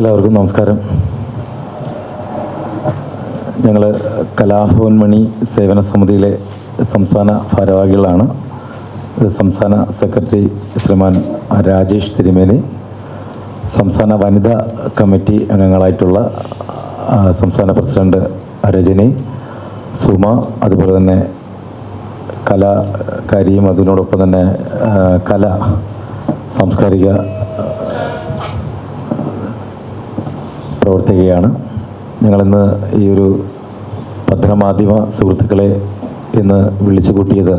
എല്ലാവർക്കും നമസ്കാരം. ഞങ്ങൾ കലാഭവൻ മണി സേവന സമിതിയിലെ സംസ്ഥാന ഭാരവാഹികളാണ്. സംസ്ഥാന സെക്രട്ടറി ശ്രീമാൻ രാജേഷ് തിരുമേനി സംസ്ഥാന വനിതാ കമ്മിറ്റി അംഗങ്ങളായിട്ടുള്ള സംസ്ഥാന പ്രസിഡന്റ് രജനി സുമ അതുപോലെ തന്നെ കലാകാരിയും അതിനോടൊപ്പം തന്നെ കല സാംസ്കാരിക പ്രവർത്തിക്കുകയാണ്. ഞങ്ങളിന്ന് ഈ ഒരു പത്രമാധ്യമ സുഹൃത്തുക്കളെ ഇന്ന് വിളിച്ചു കൂട്ടിയത്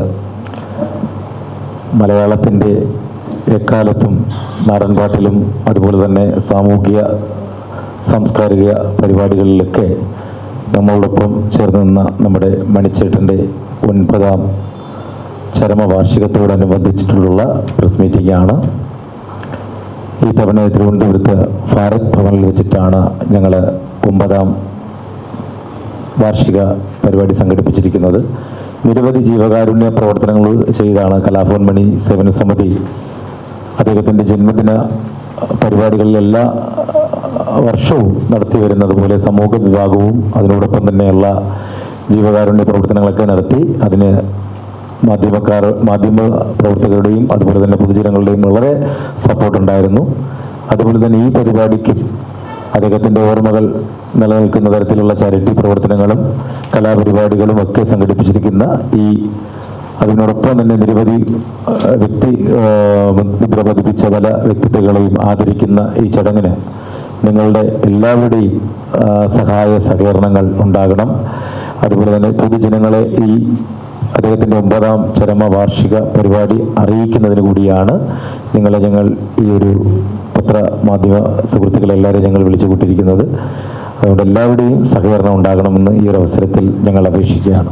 മലയാളത്തിന്റെ എക്കാലത്തും നാടൻപാട്ടിലും അതുപോലെ തന്നെ സാമൂഹിക സാംസ്കാരിക പരിപാടികളിലൊക്കെ നമ്മളോടൊപ്പം ചേർന്ന് നിന്ന നമ്മുടെ മണിച്ചേട്ടന്റെ ഒൻപതാം ചരമവാർഷികത്തോടനുബന്ധിച്ചിട്ടുള്ള പ്രസ് ആണ് ഈ തവണ തിരുവനന്തപുരത്ത് ഭാരത് ഭവനിൽ വെച്ചിട്ടാണ് ഞങ്ങൾ ഒമ്പതാം വാർഷിക പരിപാടി സംഘടിപ്പിച്ചിരിക്കുന്നത്. നിരവധി ജീവകാരുണ്യ പ്രവർത്തനങ്ങൾ ചെയ്താണ് കലാഭവൻ മണി സേവന സമിതി. അദ്ദേഹത്തിന്റെ ജന്മദിന പരിപാടികളിൽ എല്ലാ വർഷവും നടത്തി വരുന്നത് പോലെ സമൂഹ വിഭാഗവും അതിനോടൊപ്പം തന്നെയുള്ള ജീവകാരുണ്യ പ്രവർത്തനങ്ങളൊക്കെ നടത്തി അതിന് മാധ്യമക്കാർ മാധ്യമ പ്രവർത്തകരുടെയും അതുപോലെ തന്നെ പൊതുജനങ്ങളുടെയും വളരെ സപ്പോർട്ട് ഉണ്ടായിരുന്നു. അതുപോലെ തന്നെ ഈ പരിപാടിക്ക് അദ്ദേഹത്തിന്റെ ഓർമ്മകൾ നിലനിൽക്കുന്ന തരത്തിലുള്ള ചാരിറ്റി പ്രവർത്തനങ്ങളും കലാപരിപാടികളും ഒക്കെ സംഘടിപ്പിച്ചിരിക്കുന്ന ഈ അതിനോടൊപ്പം തന്നെ നിരവധി വ്യക്തി മുദ്ര പതിപ്പിച്ച പല വ്യക്തിത്വങ്ങളെയും ആദരിക്കുന്ന ഈ ചടങ്ങിന് നിങ്ങളുടെ എല്ലാവരുടെയും സഹായ സഹകരണങ്ങൾ ഉണ്ടാകണം. അതുപോലെ തന്നെ പൊതുജനങ്ങളെ ഈ അദ്ദേഹത്തിന്റെ ഒമ്പതാം ചരമ വാർഷിക പരിപാടി അറിയിക്കുന്നതിന് കൂടിയാണ് നിങ്ങളെ ഞങ്ങൾ ഈ ഒരു പത്ര മാധ്യമ സുഹൃത്തുക്കളെല്ലാവരെയും ഞങ്ങൾ വിളിച്ചു കൂട്ടിയിരിക്കുന്നത്. അതുകൊണ്ട് എല്ലാവരുടെയും സഹകരണം ഉണ്ടാകണമെന്ന് ഈ ഒരു അവസരത്തിൽ ഞങ്ങൾ അപേക്ഷിക്കുകയാണ്.